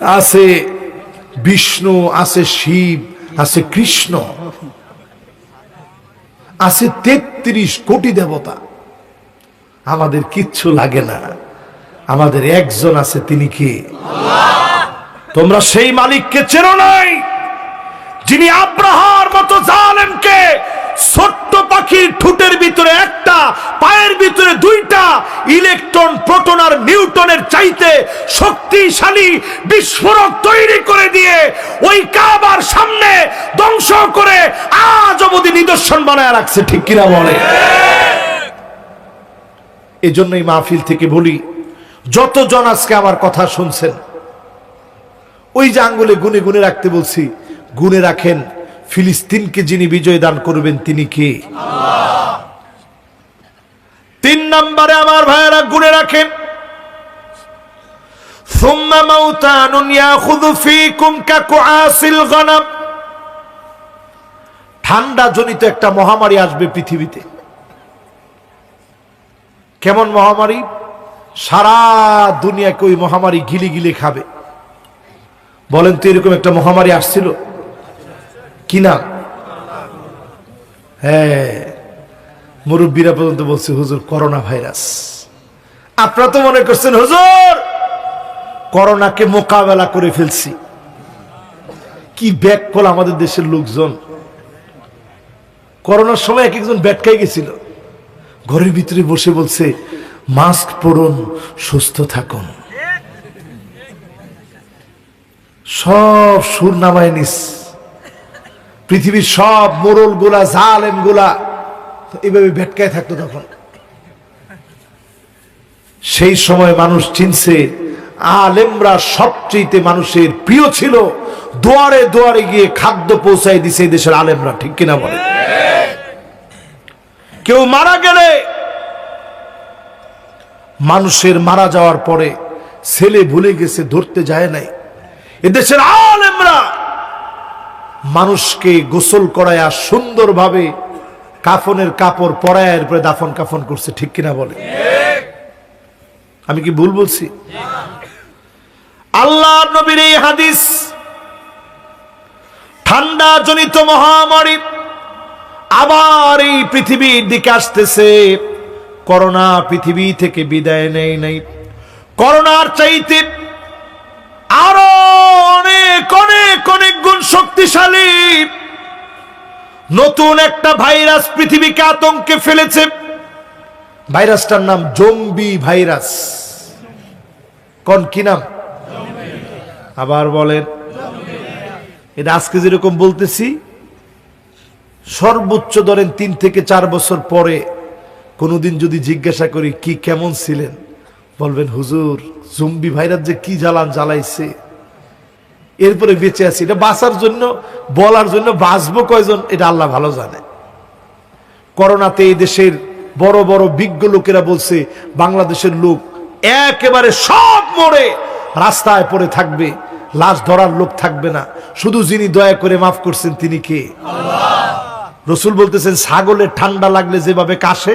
আছে বিষ্ণু আছে শিব আছে কৃষ্ণ আছে তেত্রিশ কোটি দেবতা। আমাদের কিচ্ছু লাগে না। আমাদের একজন আছে তিনি কি? তোমরা সেই মালিককে চেনো নাই যিনি আব্রাহার মতো জালেমকে ছোট্ট পাখির ঠুটের ভিতরে একটা, পায়ের ভিতরে দুইটা, ইলেকট্রন, প্রোটন আর নিউটনের চাইতে শক্তিশালী বিস্ফোরক তৈরি করে দিয়ে ওই কাবার সামনে ধ্বংস করে আজ অবধি নিদর্শন বানায় রাখছে, ঠিক কিনা বলে? এই জন্যই মাহফিল থেকে বলি, যতজন আজকে আমার কথা শুনছেন, ওই যে আঙ্গুলে গুনে গুনে রাখতে বলছি, গুনে রাখেন ফিলিস্তিনকে যিনি বিজয় দান করবেন, তিনি কে? তিন নম্বরে আমার ভাইয়েরা গুনে রাখেন। ঠান্ডা জনিত একটা মহামারী আসবে পৃথিবীতে। কেমন মহামারী? সারা দুনিয়াকে ওই মহামারী গিলি গিলে খাবে। বলেন তো এরকম একটা মহামারী আসছিল? কি না হ্যাঁ মুরব্বীরা পর্যন্ত বলছে, হুজুর, করোনা ভাইরাস। আপনারা তো মনে করছেন, হুজুর, করোনাকে মোকাবেলা করে ফেলছি। কি ব্যাক কল আমাদের দেশের লোকজন। করোনার সময় এক একজন ব্যাটকাই গেছিল। ঘরের ভিতরে বসে বলছে, মাস্ক পরুন, সুস্থ থাকুন। সব সুর নামায় নিস। পৃথিবীর সব মোরলগুলা জালেমগুলা এইভাবে ভেটকায় থাকতো তখন। সেই সময় মানুষ চিনছে, আলেমরা সবচেয়ে মানুষের প্রিয় ছিল, দুয়ারে দুয়ারে গিয়ে খাদ্য পৌঁছাই দিছে দেশের আলেমরা, ঠিক কিনা বলে? কেউ মারা গেলে, মানুষের মারা যাওয়ার পরে ছেলে ভুলে গেছে, ধরতে যায় নাই। এদেশের আলেমরা মানুষকে গোসল করায়া সুন্দরভাবে কাফনের কাপড় পরায় এরপরে দাফন কাফন করছে, ঠিক কিনা বলে? আমি কি ভুল বলছি? আল্লাহ নবীর এই হাদিস ঠান্ডা জনিত মহামারী আবার এই পৃথিবীর দিকে আসতেছে। করোনা পৃথিবী থেকে বিদায় নেই নাই। করোনার চাইতে আরও অনেক অনেক অনেক গুণ শক্তিশালী। নতুন একটা ভাইরাস পৃথিবীকে আতঙ্কে ফেলেছে। ভাইরাসটার নাম জম্বি ভাইরাস। কোন কি নাম? আবার বলেন। এটা আজকে যেরকম বলতেছি, সর্বোচ্চ ধরেন তিন থেকে চার বছর পরে কোনোদিন যদি জিজ্ঞাসা করি, কি কেমন ছিলেন? বলবেন, হুজুর, জম্বি ভাইরাস যে কি জ্বালান জ্বালাইছে? এরপরে বেঁচে আছি। এটা বাঁচার জন্য বলার জন্য বাঁচবো কয়জন এটা আল্লাহ ভালো জানে। করোনাতে এই দেশের বড় বড় বিজ্ঞ লোকেরা বলছে বাংলাদেশের লোক একেবারে সব মরে রাস্তায় পড়ে থাকবে লাশ ধরার লোক থাকবে না। শুধু যিনি দয়া করে মাফ করছেন তিনি কে? রসুল বলতেছেন ছাগলের ঠান্ডা লাগলে যেভাবে কাশে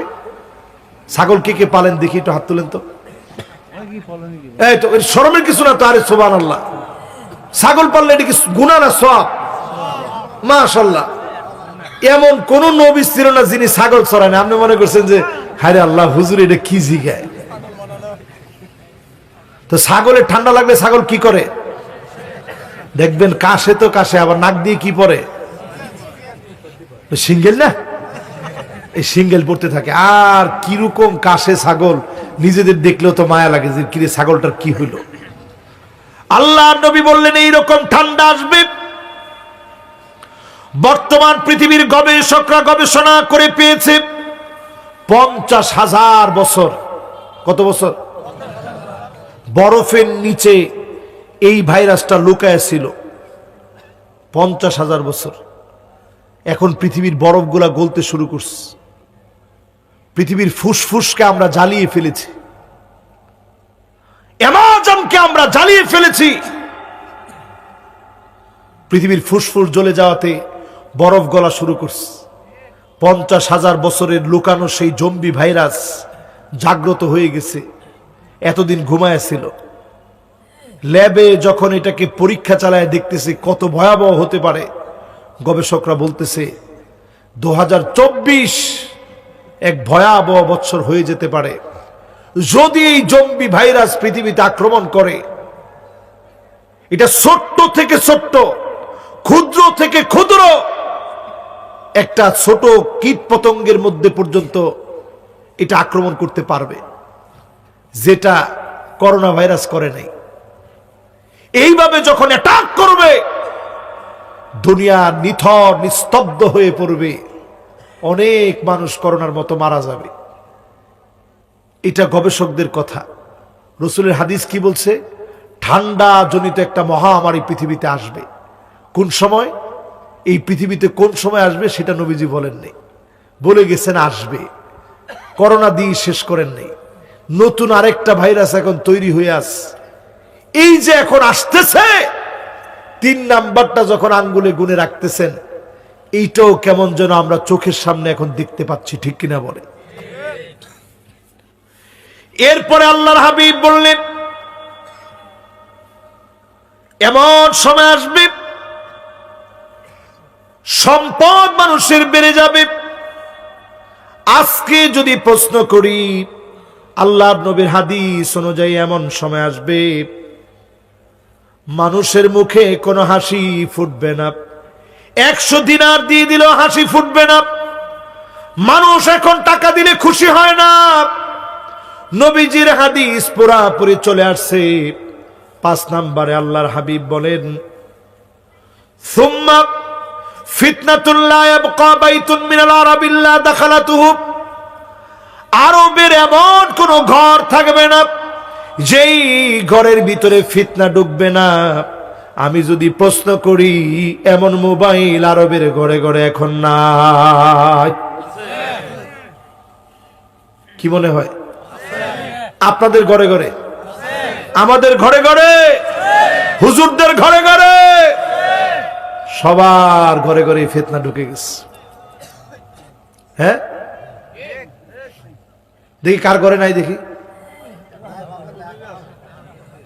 ছাগল কে কে পালেন? দেখি একটু হাত তুলেন তো। এই তো শরমের কিছু না তো আরে সোবান আল্লাহ ছাগল পাললে এটা কি গুণা না সব মাশাল্লাহ এমন কোন নবী ছিল না যিনি ছাগল চড়ায় না আপনি মনে করছেন যে হায় আল্লাহ, হুজুর এটা কি জিগায় তো ছাগলের ঠান্ডা লাগলে ছাগল কি করে? দেখবেন কাশে তো কাশে, আবার নাক দিয়ে কি পরে? সিঙ্গেল না? এই সিঙ্গেল পড়তে থাকে। আর কীরকম কাশে ছাগল, নিজেদের দেখলেও তো মায়া লাগে যে, কিরে, ছাগলটার কি হইল? আল্লাহ নবী বললেন, এইরকম ঠান্ডা আসবে? বর্তমান পৃথিবীর গবেষকরা গবেষণা করে পেয়েছে, পঞ্চাশ হাজার বছর। কত বছর? বরফের নিচে এই ভাইরাসটা লুকায় ছিল, পঞ্চাশ হাজার বছর। এখন পৃথিবীর বরফগুলা গলতে শুরু করছে। পৃথিবীর ফুসফুসকে আমরা জ্বালিয়ে ফেলেছি। অ্যামাজনকে আমরা জ্বালিয়ে ফেলেছি। পৃথিবীর ফুসফুস জ্বলে যাওয়াতে বরফ গলা শুরু করছে। পঞ্চাশ হাজার বছরের লুকানো সেই জম্বি ভাইরাস জাগ্রত হয়ে গেছে। এতদিন ঘুমায় ছিল। ল্যাবে যখন এটাকে পরীক্ষা চালায় দেখতেছে কত ভয়াবহ হতে পারে, গবেষকরা বলতেছে দু এক ভয়াবহ বছর হয়ে যেতে পারে। যদি এই জম্বি ভাইরাস পৃথিবীতে আক্রমণ করে, এটা ছোট্ট থেকে ছোট্ট, ক্ষুদ্র থেকে ক্ষুদ্র, একটা ছোট কীট পতঙ্গের মধ্যে পর্যন্ত এটা আক্রমণ করতে পারবে, যেটা করোনা ভাইরাস করে নাই। এইভাবে যখন অ্যাটাক করবে, দুনিয়া নিথর, নিস্তব্ধ হয়ে পড়বে, অনেক মানুষ করোনার মতো মারা যাবে। এটা গবেষকদের কথা। রসুলের হাদিস কি বলছে? ঠান্ডা জনিত একটা মহামারী পৃথিবীতে আসবে। কোন সময়? এই পৃথিবীতে কোন সময় আসবে সেটা নবীজি বলেননি। বলে গেছেন আসবে। করোনা দিয়ে শেষ করেননি নতুন আরেকটা ভাইরাস এখন তৈরি হয়ে আস এই যে এখন আসতেছে, তিন নাম্বারটা যখন আঙ্গুলে গুনে রাখতেছেন, এইটাও কেমন যেন আমরা চোখের সামনে এখন দেখতে পাচ্ছি, ঠিক কিনা বলে এরপরে আল্লাহর হাবিব বললেন, এমন সময় আসবে, সম্পদ মানুষের বেড়ে যাবে। আজকে যদি প্রশ্ন করি, আল্লাহর নবীর হাদিস অনুযায়ী এমন সময় আসবে, মানুষের মুখে কোনো হাসি ফুটবে না। একশো দিনার দিয়ে দিলেও হাসি ফুটবে না। মানুষ এখন টাকা দিলে খুশি হয় না। নবীজির হাদিস পুরাপুরি চলে আসছে। পাঁচ নাম্বারে আল্লাহর হাবিব বলেন, সুম্মা ফিতনাতুল্লাহ ইয়াবকা বাইতুন মিনাল আরাবিল্লা দাখালাতুহু। আরবের এমন কোন ঘর থাকবে না, যেই ঘরের ভিতরে ফিতনা ঢুকবে না। আমি যদি প্রশ্ন করি, এমন মোবাইল আরবের ঘরে ঘরে এখন নাই। কি মনে হয়? আপনাদের ঘরে ঘরে। আমাদের ঘরে ঘরে। হুজুরদের ঘরে ঘরে। সবার ঘরে ঘরে ফেতনা ঢুকে গেছে। হ্যাঁ? দেখি কার ঘরে নাই দেখি।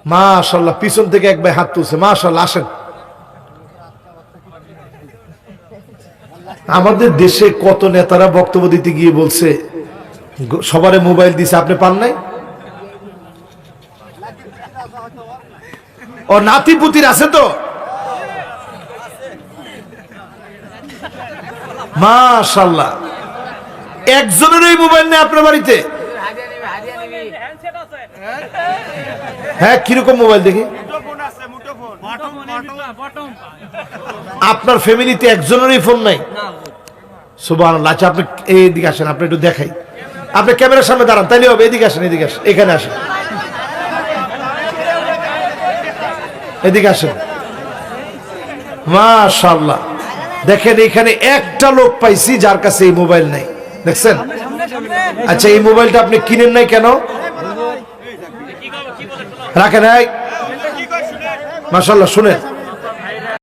মাশাল্লাহ পিছন থেকে এক ভাই হাত তুলছে। মাশাল্লাহ আসেন। আমাদের দেশে কত নেতারা বক্তব্য দিতে গিয়ে বলছে, সবারে মোবাইল দিছে, আপনি পান নাই? ও নাতি পুতির আছে তো? মাশাল্লাহ। একজনেরই মোবাইল নেই আপনার বাড়িতে? হ্যাঁ কীরকম মোবাইল দেখি? আপনার ফ্যামিলিতে একজনেরই ফোন নাই? সুবাহ আচ্ছা আপনি এইদিকে আসেন, আপনি একটু দেখাই। আপনি ক্যামেরার সামনে দাঁড়ান, তাইলে হবে, এদিকে আসেন এদিকে আসেন, এখানে আসেন। এদিকে আসেন। মাশাল্লাহ দেখেন এখানে একটা লোক পাইছি যার কাছে এই মোবাইল নাই। দেখছেন? আচ্ছা এই মোবাইলটা আপনি কিনেন নাই কেন? রাখেন মাশাল্লাহ শুনেন।